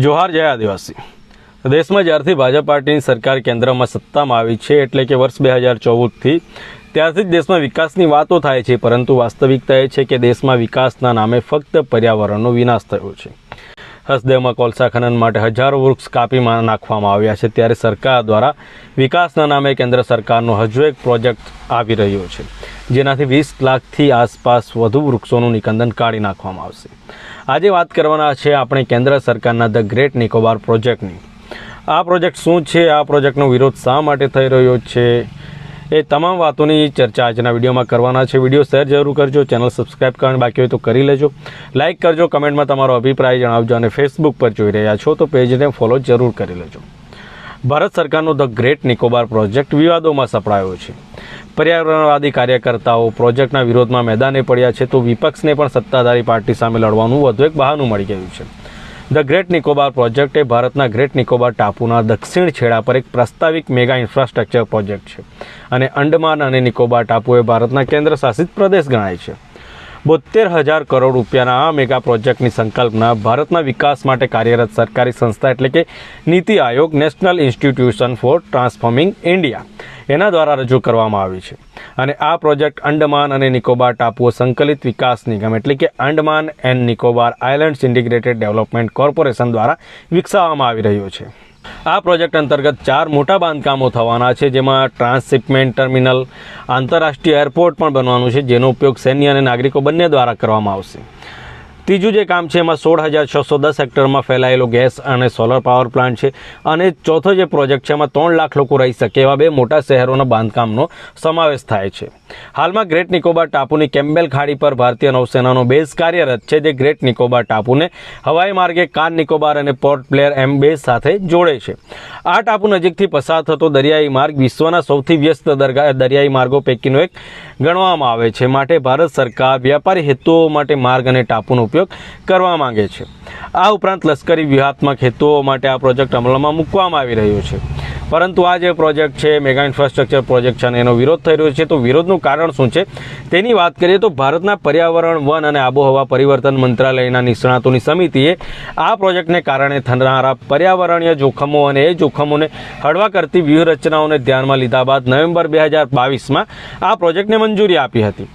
જોહાર જય આદિવાસી. દેશમાં જ્યારથી ભાજપ પાર્ટીની સરકાર કેન્દ્રમાં સત્તામાં આવી છે, એટલે કે વર્ષ બે હજાર ચૌદથી ત્યારથી જ દેશમાં વિકાસની વાતો થાય છે, પરંતુ વાસ્તવિકતા એ છે કે દેશમાં વિકાસના નામે ફક્ત પર્યાવરણનો વિનાશ થયો છે. હસદેવમાં કોલસા ખનન માટે હજારો વૃક્ષ કાપીમાં નાખવામાં આવ્યા છે. ત્યારે સરકાર દ્વારા વિકાસના નામે કેન્દ્ર સરકારનો હજુ એક પ્રોજેક્ટ આવી રહ્યો છે, જેનાથી વીસ લાખથી આસપાસ વધુ વૃક્ષોનું નિકંદન કાઢી નાખવામાં આવશે. આજે વાત કરવાના છે આપણે કેન્દ્ર સરકારના ધ ગ્રેટ નિકોબાર પ્રોજેક્ટની. આ પ્રોજેક્ટ શું છે? આ પ્રોજેક્ટનો વિરોધ શા માટે થઈ રહ્યો છે? એ તમામ વાતોની ચર્ચા આજના વિડીયોમાં કરવાના છે. વીડિયો શેર જરૂર કરજો, ચેનલ સબસ્ક્રાઇબ કરવાનું બાકી હોય તો કરી લેજો. લાઇક કરજો, કમેન્ટમાં તમારો અભિપ્રાય જણાવજો અને ફેસબુક પર જોઈ રહ્યા છો તો પેજને ફોલો જરૂર કરી લેજો. ભારત સરકારનો ધ ગ્રેટ નિકોબાર પ્રોજેક્ટ વિવાદોમાં સપડાયો છે. પર્યાવરણવાદી કાર્યકર્તાઓ પ્રોજેક્ટના વિરોધમાં મેદાને પડ્યા છે તો વિપક્ષને પણ સત્તાધારી પાર્ટી સામે લડવાનું વધુ એક બહાનું મળી ગયું છે. ધ ગ્રેટ નિકોબાર પ્રોજેક્ટ એ ભારતના ગ્રેટ નિકોબાર ટાપુના દક્ષિણ છેડા પર એક પ્રસ્તાવિક મેગા ઇન્ફ્રાસ્ટ્રક્ચર પ્રોજેક્ટ છે. અને અંડમાન અને નિકોબાર ટાપુ એ ભારતના કેન્દ્ર શાસિત પ્રદેશ ગણાય છે. બોતેર હજાર કરોડ રૂપિયાના આ મેગા પ્રોજેક્ટની સંકલ્પના ભારતના વિકાસ માટે કાર્યરત સરકારી સંસ્થા એટલે કે NITI Aayog national institution for transforming India. એના દ્વારા રજૂ કરવામાં આવી છે. અને આ પ્રોજેક્ટ અંડમાન અને નિકોબાર ટાપુઓ સંકલિત વિકાસ નિગમ એટલે કે Andaman and Nicobar islands integrated development corporation દ્વારા વિકસાવવામાં આવી રહ્યો છે. આ પ્રોજેક્ટ અંતર્ગત ચાર મોટા બાંધકામો થવાના છે, જેમાં ટ્રાન્સશિપમેન્ટ ટર્મિનલ, આંતરરાષ્ટ્રીય એરપોર્ટ પણ બનવાનું છે, જેનો ઉપયોગ સૈન્ય અને નાગરિકો બંને દ્વારા કરવામાં આવશે. ત્રીજું જે કામ છે, એમાં સોળ હજાર છસો દસ હેક્ટરમાં ફેલાયેલો ગેસ અને સોલર પાવર પ્લાન્ટ છે અને ચોથો જે પ્રોજેક્ટ છે, એમાં ત્રણ લાખ લોકો રહી શકે એવા બે મોટા શહેરોના બાંધકામનો સમાવેશ થાય છે. હાલમાં ગ્રેટ નિકોબાર ટાપુની કેમ્બેલ ખાડી પર ભારતીય નૌસેનાનો બેઝ કાર્યરત છે, જે ગ્રેટ નિકોબાર ટાપુને હવાઈ માર્ગે કાન નિકોબાર અને પોર્ટ પ્લેયર એમ બેઝ સાથે જોડે છે. આ ટાપુ નજીકથી પસાર થતો દરિયાઈ માર્ગ વિશ્વના સૌથી વ્યસ્ત દરિયાઈ માર્ગો પૈકીનો એક ગણવામાં આવે છે. માટે ભારત સરકાર વ્યાપારી હેતુઓ માટે માર્ગ અને ટાપુનો ઉપયોગ કરવા માંગે છે. આ ઉપરાંત લશ્કરી વ્યૂહાત્મક હેતુઓ માટે આ પ્રોજેક્ટ અમલમાં મૂકવામાં આવી રહ્યો છે. પરંતુ આ જે પ્રોજેક્ટ છે, મેગા ઇન્ફ્રાસ્ટ્રક્ચર પ્રોજેક્ટ છે અને એનો વિરોધ થઈ રહ્યો છે, તો વિરોધનું કારણ શું છે? તેની વાત કરીએ તો ભારતના પર્યાવરણ, વન અને આબોહવા પરિવર્તન મંત્રાલયના નિષ્ણાતોની સમિતિએ આ પ્રોજેક્ટને કારણે થનારા પર્યાવરણીય જોખમો અને એ જોખમોને હળવા કરતી વ્યૂહરચનાઓને ધ્યાનમાં લીધા બાદ નવેમ્બર બે હજાર બાવીસમાં આ પ્રોજેક્ટને મંજૂરી આપી હતી.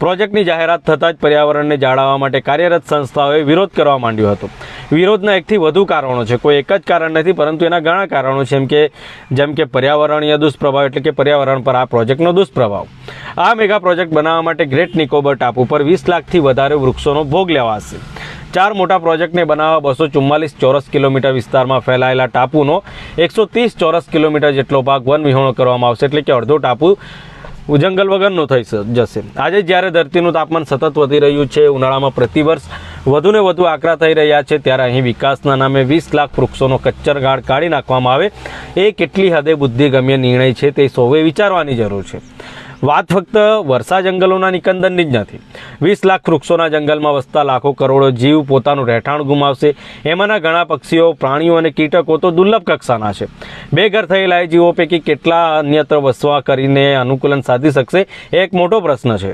પ્રોજેક્ટની જાહેરાત થતાં જ પર્યાવરણને જાળવવા માટે કાર્યરત સંસ્થાઓએ વિરોધ કરવા માંડ્યો હતો. વિરોધના એકથી વધુ કારણો છે. કોઈ એક જ કારણ નથી, પરંતુ એના ઘણા કારણો છે. જેમ કે જેમ કે પર્યાવરણીય દુષ્પ્રભાવ એટલે કે પર્યાવરણ પર આ પ્રોજેક્ટનો દુષ્પ્રભાવ. આ મેગા પ્રોજેક્ટ બનાવવા માટે ગ્રેટ નિકોબર ટાપુ પર વીસ લાખથી વધારે વૃક્ષોનો ભોગ લેવાશે. ચાર મોટા પ્રોજેક્ટને બનાવવા બસો ચુમ્માલીસ ચોરસ કિલોમીટર વિસ્તારમાં ફેલાયેલા ટાપુનો એકસો ચોરસ કિલોમીટર જેટલો ભાગ વન વિહોણો કરવામાં આવશે. એટલે કે અડધો ટાપુ જંગલ વગરનું થઈ જશે આજે જ્યારે ધરતીનું તાપમાન સતત વધી રહ્યું છે, ઉનાળામાં પ્રતિવર્ષ વધુને વધુ આકરા થઈ રહ્યા છે, ત્યારે અહીં વિકાસના નામે વીસ લાખ વૃક્ષોનો કચ્ચરગાળ કાઢી નાખવામાં આવે. એ કેટલી હદે બુદ્ધિગમ્ય નિર્ણય છે તે સૌએ વિચારવાની જરૂર છે. વાત ફક્ત વર્ષા જંગલોના નિકંદનની જ નથી. વીસ લાખ વૃક્ષોના જંગલમાં વસતા લાખો કરોડો જીવ પોતાનું રહેઠાણ ગુમાવશે. એમાંના ઘણા પક્ષીઓ, પ્રાણીઓ અને કીટકો તો દુર્લભ કક્ષાના છે. બેઘર થયેલા એ જીવો પૈકી કેટલા અન્યત્ર વસવા કરીને અનુકૂલન સાધી શકશે, એ એક મોટો પ્રશ્ન છે.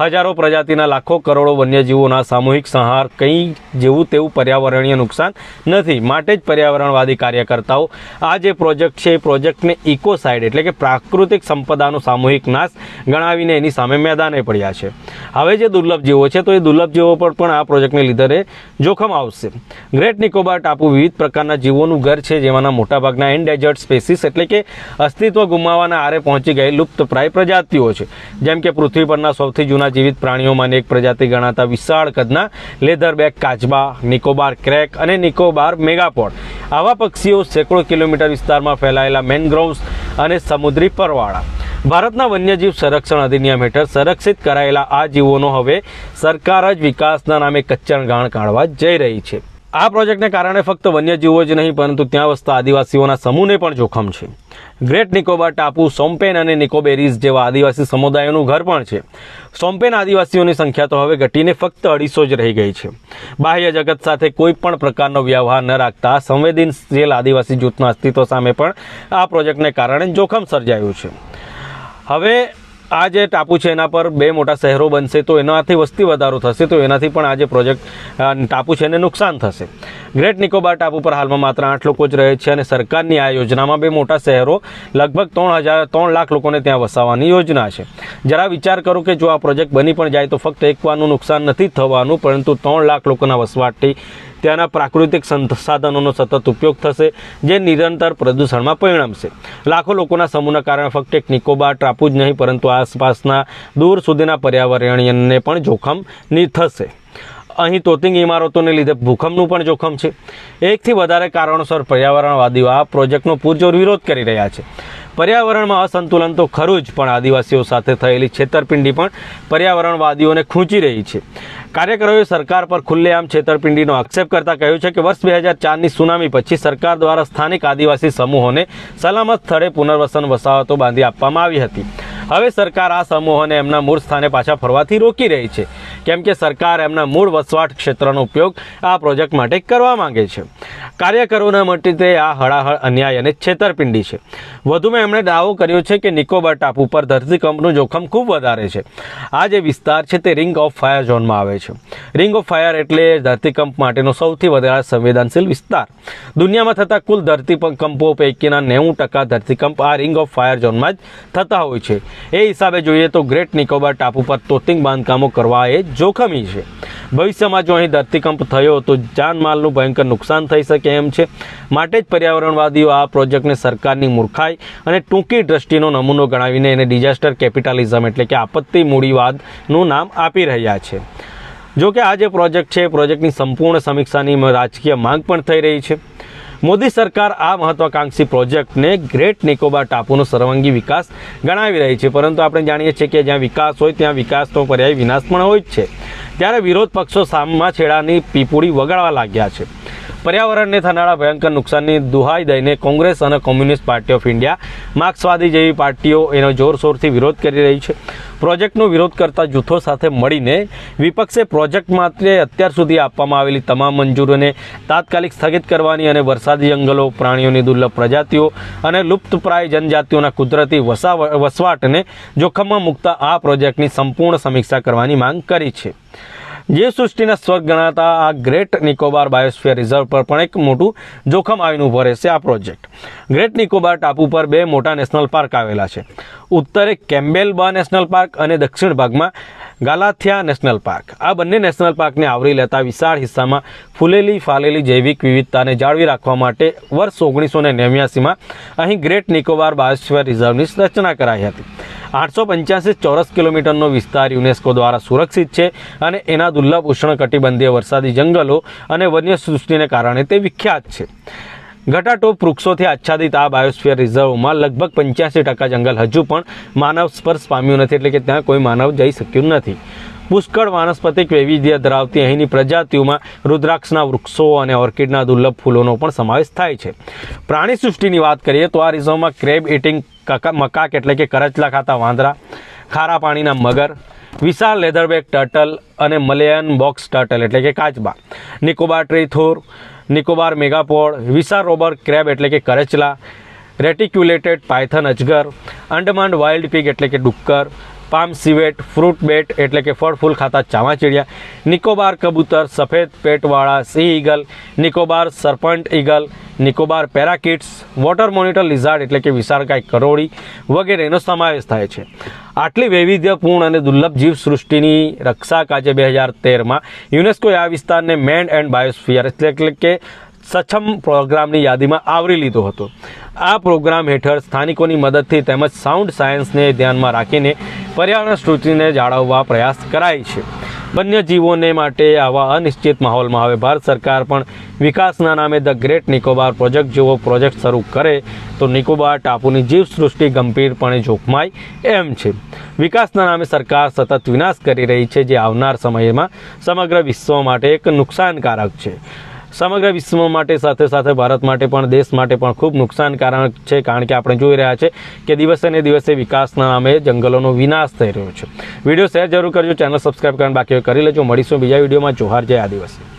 હજારો પ્રજાતિના લાખો કરોડો વન્યજીવોના સામૂહિક સંહાર કંઈ જેવું તેવું પર્યાવરણીય નુકસાન નથી. માટે જ પર્યાવરણવાદી કાર્યકર્તાઓ આ જે પ્રોજેક્ટ છે, એ પ્રોજેક્ટને ઇકો સાઇડ એટલે કે પ્રાકૃતિક સંપદાનો સામૂહિક નાશ ગણાવીને એની સામે મેદાને પડ્યા છે. હવે જે દુર્લભ જીવો છે, તો એ દુર્લભ જીવો પર પણ આ પ્રોજેક્ટને લીધે જોખમ આવશે. ગ્રેટ નિકોબાર ટાપુ વિવિધ પ્રકારના જીવોનું ઘર છે, જેમાંના મોટાભાગના એન્ડેજર્ડ સ્પેસીસ એટલે કે અસ્તિત્વ ગુમાવવાના આરે પહોંચી ગઈ લુપ્તપ્રાય પ્રજાતિઓ છે. જેમ કે પૃથ્વી પરના સૌથી જૂના જીવિત પ્રાણીઓમાંની એક પ્રજાતિ ગણાતા વિશાળ કદના લેધરબેક કાચબા, નિકોબાર ક્રેક અને નિકોબાર મેગાપોડ આવા પક્ષીઓ સેંકડો કિલોમીટર વિસ્તારમાં ફેલાયેલા મેનગ્રોવ્સ અને સમુદ્રી પરવાળા. ભારતના વન્યજીવ સંરક્ષણ અધિનિયમ હેઠળ સંરક્ષિત કરાયેલા આ જીવોનો હવે સરકાર જ વિકાસના નામે કચ્ચરગાણ કાઢવા જઈ રહી છે. આ પ્રોજેક્ટને કારણે ફક્ત વન્યજીવો જ નહીં, પરંતુ ત્યાં વસતા આદિવાસીઓના સમૂહને પણ જોખમ છે. ગ્રેટ નિકોબાર ટાપુ, સોમ્પેન અને નિકોબેરીઝ જેવા આદિવાસી સમુદાયોનું ઘર પણ છે. સોમ્પેન આદિવાસીઓની સંખ્યા તો હવે ઘટીને ફક્ત અઢીસો જ રહી ગઈ છે. બાહ્ય જગત સાથે કોઈ પણ પ્રકારનો વ્યવહાર ન રાખતા સંવેદનશીલ આદિવાસી જૂથના અસ્તિત્વ સામે પણ આ પ્રોજેક્ટને કારણે જોખમ સર્જાયું છે. હવે આ જે ટાપુ છે એના પર બે મોટા શહેરો બનશે તો એનાથી વસ્તી વધારો થશે, તો એનાથી પણ આ જે પ્રોજેક્ટ ટાપુ છે એને નુકસાન થશે. ગ્રેટ નિકોબાર ટાપુ પર હાલમાં માત્ર આઠ લોકો જ રહે છે અને સરકારની આ યોજનામાં બે મોટા શહેરો, લગભગ ત્રણ હજાર, ત્રણ લાખ લોકોને ત્યાં વસાવવાની યોજના છે. જરા વિચાર કરો કે જો આ પ્રોજેક્ટ બની પણ જાય તો ફક્ત એક વારનું નુકસાન નથી થવાનું, પરંતુ ત્રણ લાખ લોકોના વસવાટથી ત્યાંના પ્રાકૃતિક સંસાધનોનો સતત ઉપયોગ થશે, જે નિરંતર પ્રદૂષણમાં પરિણમશે. લાખો લોકોના સમૂહના કારણે ફક્ત એક નિકોબાર ટાપુ જ નહીં, પરંતુ આસપાસના દૂર સુધીના પર્યાવરણીયને પણ જોખમની થશે. અહીં તોતિંગ ઇમારતોને લીધે ભૂકંપનું પણ જોખમ છે. એકથી વધારે કારણોસર પર્યાવરણવાદીઓ આ પ્રોજેક્ટનો પૂરજોર વિરોધ કરી રહ્યા છે. પર્યાવરણમાં અસંતુલન તો ખરું જ, પણ આદિવાસીઓ સાથે થયેલી છેતરપિંડી પણ પર્યાવરણવાદીઓને ખૂંચી રહી છે. કાર્યકરોએ સરકાર પર ખુલ્લેઆમ છેતરપિંડીનો આક્ષેપ કરતા કહ્યું છે કે વર્ષ બે હજાર ચારની સુનામી પછી સરકાર દ્વારા સ્થાનિક આદિવાસી સમૂહોને સલામત સ્થળે પુનર્વસન વસાહતો બાંધી આપવામાં આવી હતી. હવે સરકાર આ સમૂહોને એમના મૂળ સ્થાને પાછા ફરવાથી રોકી રહી છે. કેમ કે સરકાર એમના મૂળ વસવાટ ક્ષેત્રનો ઉપયોગ આ પ્રોજેક્ટ માટે કરવા માંગે છે. કાર્યકરોના માટે આ હળાહળ અન્યાય અને છેતરપિંડી છે. વધુમાં એમણે દાવો કર્યો છે કે નિકોબાર ટાપુ પર ધરતીકંપનું જોખમ ખૂબ વધારે છે. આ જે વિસ્તાર છે તે રિંગ ઓફ ફાયર ઝોનમાં આવે છે. રિંગ ઓફ ફાયર એટલે ધરતીકંપ માટેનો સૌથી વધારે સંવેદનશીલ વિસ્તાર. દુનિયામાં થતા કુલ ધરતીકંપો પૈકીના નેવું ટકા ધરતીકંપ આ રિંગ ઓફ ફાયર ઝોનમાં જ થતા હોય છે. એ હિસાબે જોઈએ તો ગ્રેટ નિકોબાર ટાપુ પર તોતિંગ બાંધકામો કરવા એ જોખમી છે. ભવિષ્યમાં જો અહીં ધરતીકંપ થયો તો જાનમાલનું ભયંકર નુકસાન થઈ શકે એમ છે. માટે જ પર્યાવરણવાદીઓ આ પ્રોજેક્ટને સરકારની મૂર્ખાઈ અને ટૂંકી દ્રષ્ટિનો નમૂનો ગણાવીને એને ડિઝાસ્ટર કેપિટાલિઝમ એટલે કે આપત્તિ મૂડીવાદનું નામ આપી રહ્યા છે. જો કે આ જે પ્રોજેક્ટ છે પ્રોજેક્ટની સંપૂર્ણ સમીક્ષાની રાજકીય માંગ પણ થઈ રહી છે. મોદી સરકાર આ મહત્વાકાંક્ષી પ્રોજેક્ટને ગ્રેટ નિકોબાર ટાપુનો સર્વાંગી વિકાસ ગણાવી રહી છે. પરંતુ આપણે જાણીએ છીએ કે જ્યાં વિકાસ હોય, ત્યાં વિકાસનો પર્યાય વિનાશ પણ હોય જ છે. ત્યારે વિરોધ પક્ષો સામમાં છેડાની પીપુડી વગાડવા લાગ્યા છે. પર્યાવરણને થનારા ભયંકર નુકસાનની દુહાઈ દઈને કોંગ્રેસ અને કોમ્યુનિસ્ટ પાર્ટી ઓફ ઇન્ડિયા માર્ક્સવાદી જેવી પાર્ટીઓ એનો જોરશોરથી વિરોધ કરી રહી છે. પ્રોજેક્ટનો વિરોધ કરતા જૂથો સાથે મળીને વિપક્ષે પ્રોજેક્ટ માટે અત્યાર સુધી આપવામાં આવેલી તમામ મંજૂરીઓને તાત્કાલિક સ્થગિત કરવાની અને વરસાદી જંગલો, પ્રાણીઓની દુર્લભ પ્રજાતિઓ અને લુપ્તપ્રાય જનજાતિઓના કુદરતી વસા, વસવાટને જોખમમાં મૂકતા આ પ્રોજેક્ટની સંપૂર્ણ સમીક્ષા કરવાની માંગ કરી છે. જીવસૃષ્ટિના સ્વર્ગ ગણાતા આ ગ્રેટ નિકોબાર બાયોસ્ફિયર રિઝર્વ પર પણ એક મોટું જોખમ આવીને ઊભો રહેશે આ પ્રોજેક્ટ. ગ્રેટ નિકોબાર ટાપુ પર બે મોટા નેશનલ પાર્ક આવેલા છે. ઉત્તરે કેમ્બેલ બા નેશનલ પાર્ક અને દક્ષિણ ભાગમાં ગાલાથિયા નેશનલ પાર્ક. આ બંને નેશનલ પાર્કને આવરી લેતા વિશાળ હિસ્સામાં ફૂલેલી, ફાલેલી જૈવિક વિવિધતાને જાળવી રાખવા માટે વર્ષ ઓગણીસો ને નેવ્યાસીમાં અહીં ગ્રેટ નિકોબાર બાયોસ્ફિયર રિઝર્વની રચના કરાઈ હતી. આઠસો પંચ્યાસી ચોરસ કિલોમીટરનો વિસ્તાર યુનેસ્કો દ્વારા સુરક્ષિત છે અને એના દુર્લભ ઉષ્ણકટિબંધીય વરસાદી જંગલો અને વન્ય સૃષ્ટિને કારણે તે વિખ્યાત છે. ઘટાટોપ વૃક્ષોથી આચ્છાદિત આ બાયોસ્ફિયર રિઝર્વમાં લગભગ પંચ્યાસી ટકા જંગલ હજુ પણ માનવ સ્પર્શ પામ્યું નથી, એટલે કે ત્યાં કોઈ માનવ જઈ શક્યું નથી. પુષ્કળ વાનસ્પતિક વૈવિધ્ય ધરાવતી અહીંની પ્રજાતિઓમાં રુદ્રાક્ષના વૃક્ષો અને ઓર્કિડના દુર્લભ ફૂલોનો પણ સમાવેશ થાય છે. પ્રાણી સૃષ્ટિની વાત કરીએ તો આ રિઝર્વમાં ક્રેબ ઇટિંગ મકાક એટલે કે કરચલા ખાતા વાંદરા, ખારા પાણીના મગર, વિશાળ લેધરબેક ટર્ટલ અને મલયન બોક્સ ટર્ટલ એટલે કે કાચબા, નિકોબાર ટ્રીથોર નિકોબાર મેગાપોડ વિશાળ રોબર ક્રેબ એટલે કે કરેચલા, રેટિક્યુલેટેડ પાયથન અજગર, અંડમાન વાઇલ્ડ પિગ એટલે કે ડુક્કર, પામ સિવેટ, ફ્રૂટ બેટ એટલે કે ફળ, ફૂલ ખાતા ચામાચીડિયા, નિકોબાર કબૂતર, સફેદ પેટવાળા sea eagle, Nicobar serpent eagle, Nicobar parakeets, water monitor lizard એટલે કે વિશાળકાય કરોડી વગેરેનો સમાવેશ થાય છે. આટલી વૈવિધ્યપૂર્ણ અને દુર્લભ જીવ સૃષ્ટિની રક્ષા કાજે બે હજાર તેરમાં યુનેસ્કોએ આ વિસ્તારને મેન એન્ડ બાયોસ્ફિયર એટલે કે સક્ષમ પ્રોગ્રામની યાદીમાં આવરી લીધો હતો. આ પ્રોગ્રામ હેઠળ સ્થાનિકોની મદદથી તેમજ સાઉન્ડ સાયન્સને ધ્યાનમાં રાખીને પર્યાવરણ સૃષ્ટિને જાળવવા પ્રયાસ કરાય છે. વન્યજીવોને માટે આવા અનિશ્ચિત માહોલમાં હવે ભારત સરકાર પણ વિકાસના નામે ધ ગ્રેટ નિકોબાર પ્રોજેક્ટ જેવો પ્રોજેક્ટ શરૂ કરે તો નિકોબાર ટાપુની જીવસૃષ્ટિ ગંભીરપણે જોખમાય એમ છે. વિકાસના નામે સરકાર સતત વિનાશ કરી રહી છે, જે આવનાર સમયમાં સમગ્ર વિશ્વ માટે એક નુકસાનકારક છે. સમગ્ર વિશ્વ માટે, સાથે સાથે ભારત માટે પણ, દેશ માટે પણ ખૂબ નુકસાનકારક છે, કારણ કે આપણે જોઈ રહ્યા છે કે દિવસે ને દિવસે વિકાસના નામે જંગલોનો વિનાશ થઈ રહ્યો છે. વીડિયો શેર જરૂર કરજો, ચેનલ સબસ્ક્રાઈબ કરીને બાકી કરી લેજો. મળીશું બીજા વિડીયોમાં. જોહાર જય આદિવાસી.